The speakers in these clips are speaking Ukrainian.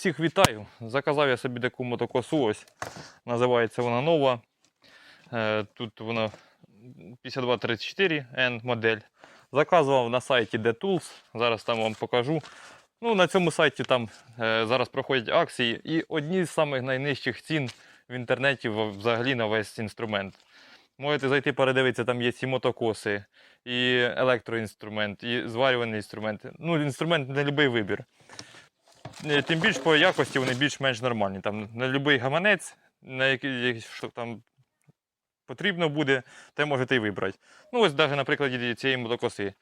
Всіх вітаю. Заказав я собі таку мотокосу. Ось називається вона нова. Е, Тут вона 5234N модель. Заказував на сайті DeTools. Зараз там вам покажу. Ну, на цьому сайті там е, зараз проходять акції, і одні з самих найнижчих цін в інтернеті взагалі на весь інструмент. Можете зайти передивитися, там є ці мотокоси, і електроінструмент, і зварюваний інструмент. Ну, інструмент на будь-який вибір. Е, Тим більш по якості вони більш-менш нормальні. Там на будь-який гаманець, на який що там потрібно буде, те можете і вибрати. Ну, ось навіть на прикладі цієї мотокоси.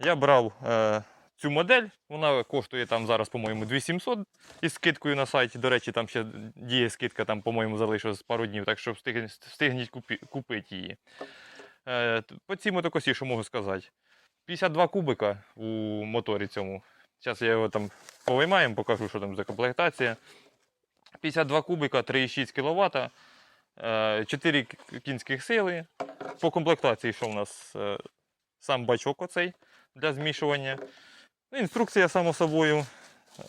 Я брав е, цю модель, вона коштує там зараз, по-моєму, 2700 із скидкою на сайті. До речі, там ще діє скидка, там, по-моєму, залишилось пару днів, так що встиг, встигніть купі, купити її. Е, по цій мотокосі, що можу сказати? 52 кубика у моторі цьому. Зараз я його там повиймаємо, покажу, що там за комплектація. 52 кубика, 3,6 кВт, 4 кінських сили. По комплектації, що в нас е, сам бачок оцей для змішування. Інструкція, само собою,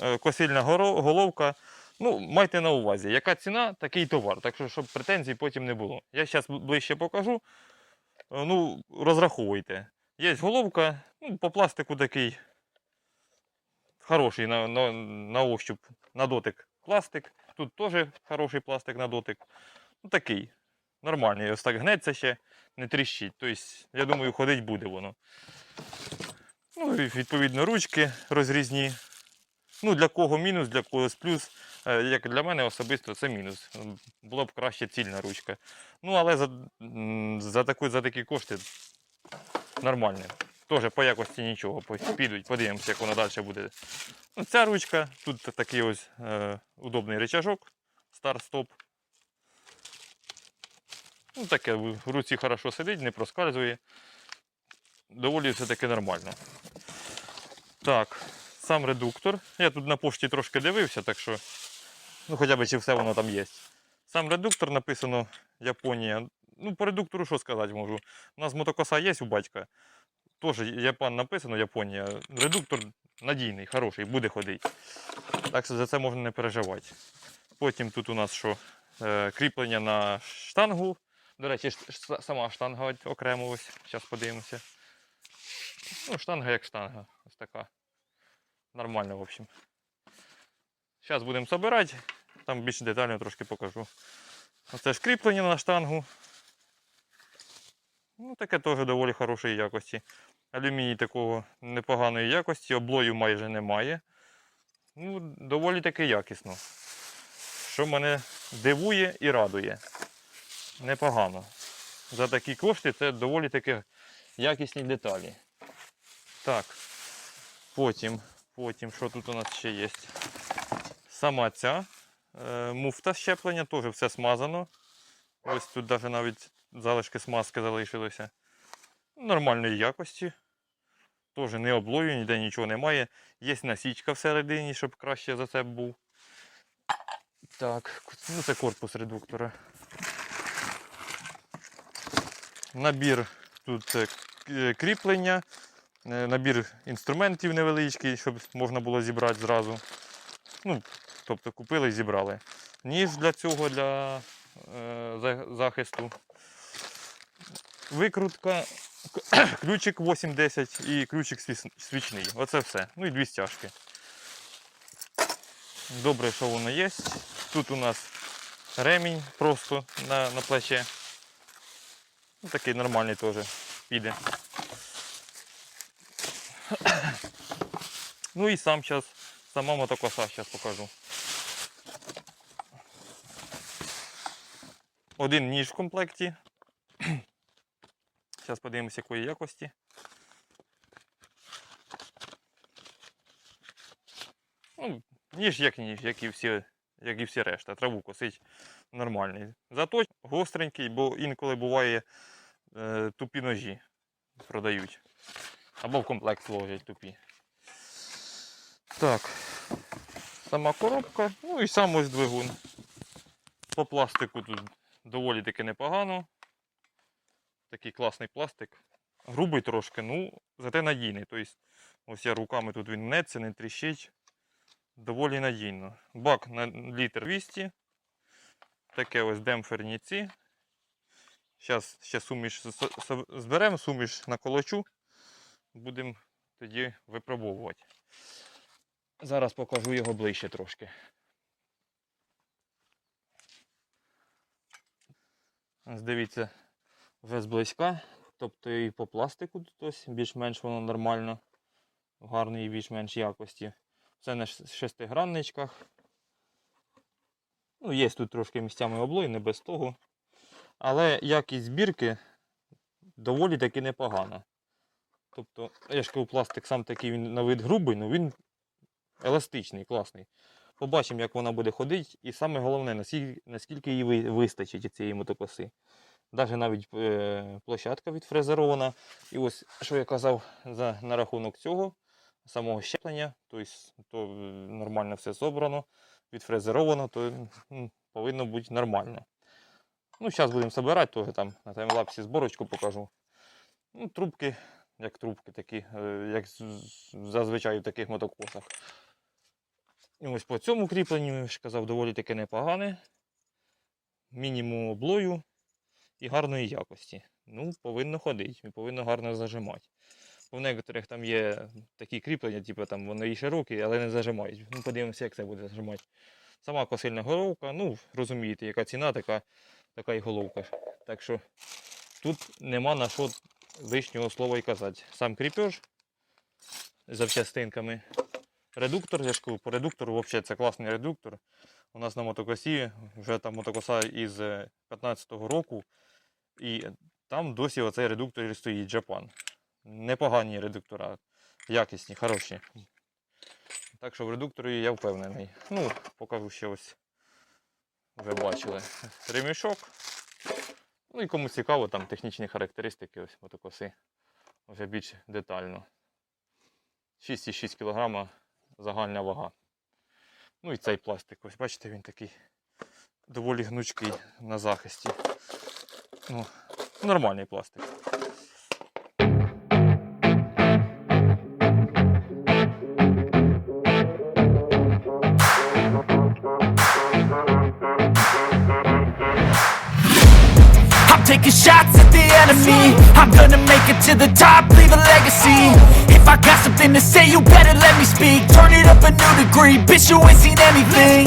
е, косильна головка. Ну, майте на увазі, яка ціна, такий товар. Так що, щоб претензій потім не було. Я зараз ближче покажу. Е, Ну, розраховуйте. Є головка, ну, по пластику такий хороший на, на, на ощуп, на дотик пластик. Тут теж хороший пластик на дотик. Ну, такий. Нормальний. Ось так гнеться ще, не тріщить. Тобто, я думаю, ходить буде воно. Ну, і відповідно, ручки розрізні. Ну, для кого мінус, для когось плюс. Е, Як для мене особисто це мінус. М, Було б краще цільна ручка. Ну, але за, за, таку, за такі кошти нормально. Теж по якості нічого. Підуть, подивимося, як воно далі буде. Ну, ця ручка, тут такий ось е, удобний рычажок, старт-стоп. Ну, таке в руці хорошо сидить, не проскальзує. Доволі все таки нормально. Так, сам редуктор. Я тут на пошті трошки дивився, так що, ну хоча б чи все воно там є. Сам редуктор написано Японія. Ну, по редуктору що сказати можу. У нас мотокоса є у батька. Теж Япон написано Японія. Редуктор надійний, хороший, буде ходити. Так за це можна не переживати. Потім тут у нас що? Е, кріплення на штангу. До речі, сама штанга окремо ось. Зараз подивимося. Ну, штанга як штанга. Ось така. Нормально, в общем. Зараз будемо збирати. Там більш детально трошки покажу. Оце ж кріплення на штангу. Ну, таке теж доволі хорошої якості. Алюміній такого непоганої якості, облою майже немає. Ну, доволі таки якісно. Що мене дивує і радує. Непогано. За такі кошти це доволі таки якісні деталі. Так. Потім, потім, що тут у нас ще є? Сама ця е, муфта щеплення, теж все смазано. Ось тут навіть навіть залишки смазки залишилися. Нормальної якості. Теж не облою, ніде нічого немає. Є насічка всередині, щоб краще за це був. Так, ну це корпус редуктора. Набір тут е, е, кріплення, е, набір інструментів невеличкий, щоб можна було зібрати зразу. Ну, тобто купили і зібрали. Ніж для цього, для е, захисту. Викрутка, ключик 8-10 і ключик свічний. Оце все. Ну і дві стяжки. Добре, що воно є. Тут у нас ремінь просто на, на плече. Ну, такий нормальний теж піде. Ну і сам зараз, сама мотокоса зараз покажу. Один ніж в комплекті. Зараз подивимося, якої якості. Ну, ніж як ніж, як і всі, як і всі решта. Траву косить нормальний. Зато гостренький, бо інколи буває е, тупі ножі продають. Або в комплект ложать тупі. Так. Сама коробка, ну і сам ось двигун. По пластику тут доволі таки непогано. Такий класний пластик. Грубий трошки, ну, зате надійний. Тобто, ось я руками тут він мнеться, не тріщить. доволі надійно. Бак на літр 200. Таке ось демпферні ці. Зараз ще суміш зберемо, суміш на колочу. Будемо тоді випробовувати. Зараз покажу його ближче трошки. Ось дивіться, вже зблизька. Тобто і по пластику тут більш-менш воно нормально, в гарної більш-менш якості. Все на шестигранничках. Ну, є тут трошки місцями облой, не без того. Але якість збірки доволі таки непогана. Тобто, я ж кажу, пластик сам такий він на вид грубий, але він еластичний, класний. Побачимо, як вона буде ходити, і саме головне, наскільки, ви- вистачить цієї мотокоси. Навіть навіть е, площадка відфрезерована. І ось, що я казав за, на рахунок цього, самого щеплення, тобто то е, нормально все зібрано, відфрезеровано, то повинно бути нормально. Ну, зараз будемо збирати, то там на таймлапсі зборочку покажу. Ну, трубки, як трубки такі, е, як зазвичай в таких мотокосах. І ось по цьому кріпленню, я ж казав, доволі таке непогане. Мінімум облою і гарної якості. Ну, повинно ходити, повинно гарно зажимати. У некоторих там є такі кріплення, типу там вони і широкі, але не зажимають. Ну, подивимося, як це буде зажимати. Сама косильна головка, ну, розумієте, яка ціна, така, така і головка. Так що тут нема на що лишнього слова й казати. Сам кріпеж з запчастинками. Редуктор, я ж кажу, по редуктору взагалі це класний редуктор. У нас на мотокосі вже там мотокоса із 15-го року, і там досі оцей редуктор стоїть Japan. Непогані редуктора, якісні, хороші. Так що в редукторі я впевнений. Ну, покажу ще ось. Вже бачили. Ремішок. Ну і кому цікаво, там технічні характеристики ось мотокоси. Вже більш детально. 6,6 кг загальна вага. Ну і цей пластик. Ось бачите, він такий доволі гнучкий на захисті. Ну, нормальний пластик. I'm taking shots at the enemy I'm gonna make it to the top, leave a legacy If I got something to say, you better let me speak Turn it up a new degree, bitch you ain't seen anything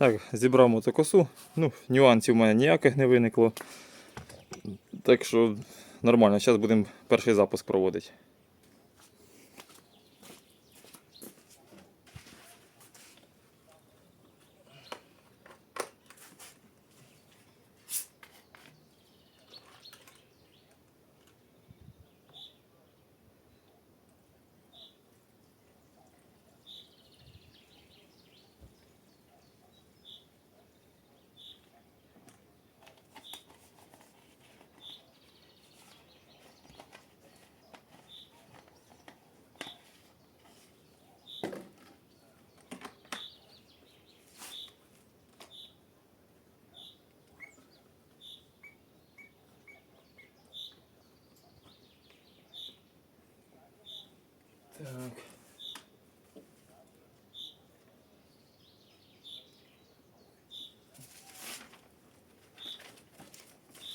Так, зібрав мотокосу. Ну, нюансів у мене ніяких не виникло. Так що нормально, зараз будемо перший запуск проводити.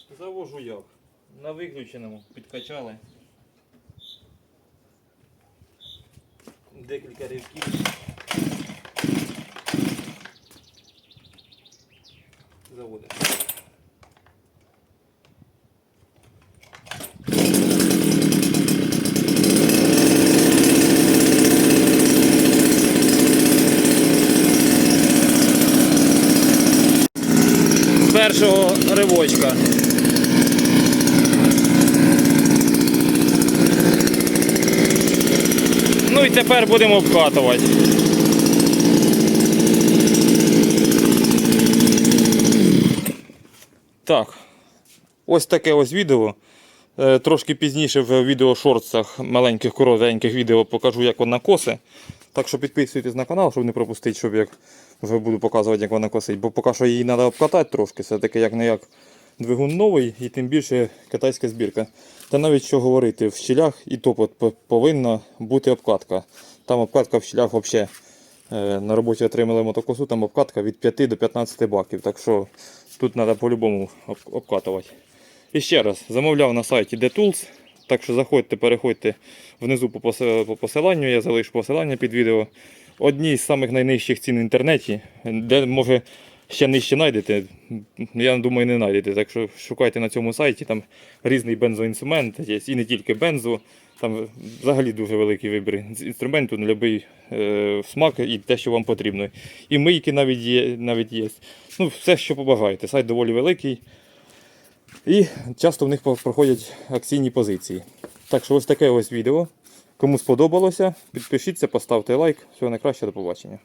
Завожу як. На виключеному підкачали. Декілька рівків. Заводимо. Першого ривочка. тепер будемо вкатувати Так, ось таке ось відео. Е, трошки пізніше в відеошорцах маленьких, коротеньких відео покажу, як вона косе. Так що підписуйтесь на канал, щоб не пропустити, щоб як вже буду показувати, як вона косить. Бо поки що її треба обкатати трошки, все-таки як не як двигун новий і тим більше китайська збірка. Та навіть що говорити, в щілях і то по- по- повинна бути обкатка. Там обкатка в щілях взагалі. Е, На роботі отримали мотокосу, там обкатка від 5 до 15 баків. Так що тут треба по-любому обкатувати. І ще раз, замовляв на сайті DeTools. Так що заходьте, переходьте внизу по посиланню, я залишу посилання під відео. Одні з самих найнижчих цін в інтернеті, де може ще нижче знайдете, я думаю, не знайдете. Так що шукайте на цьому сайті, там різний бензоінструмент є, і не тільки бензо. Там взагалі дуже великий вибір інструменту на будь-який е, смак і те, що вам потрібно. І мийки навіть є. Навіть є. Ну, все, що побажаєте. Сайт доволі великий. І часто в них проходять акційні позиції. Так що ось таке ось відео. Кому сподобалося, підпишіться, поставте лайк. Всього найкраще, до побачення.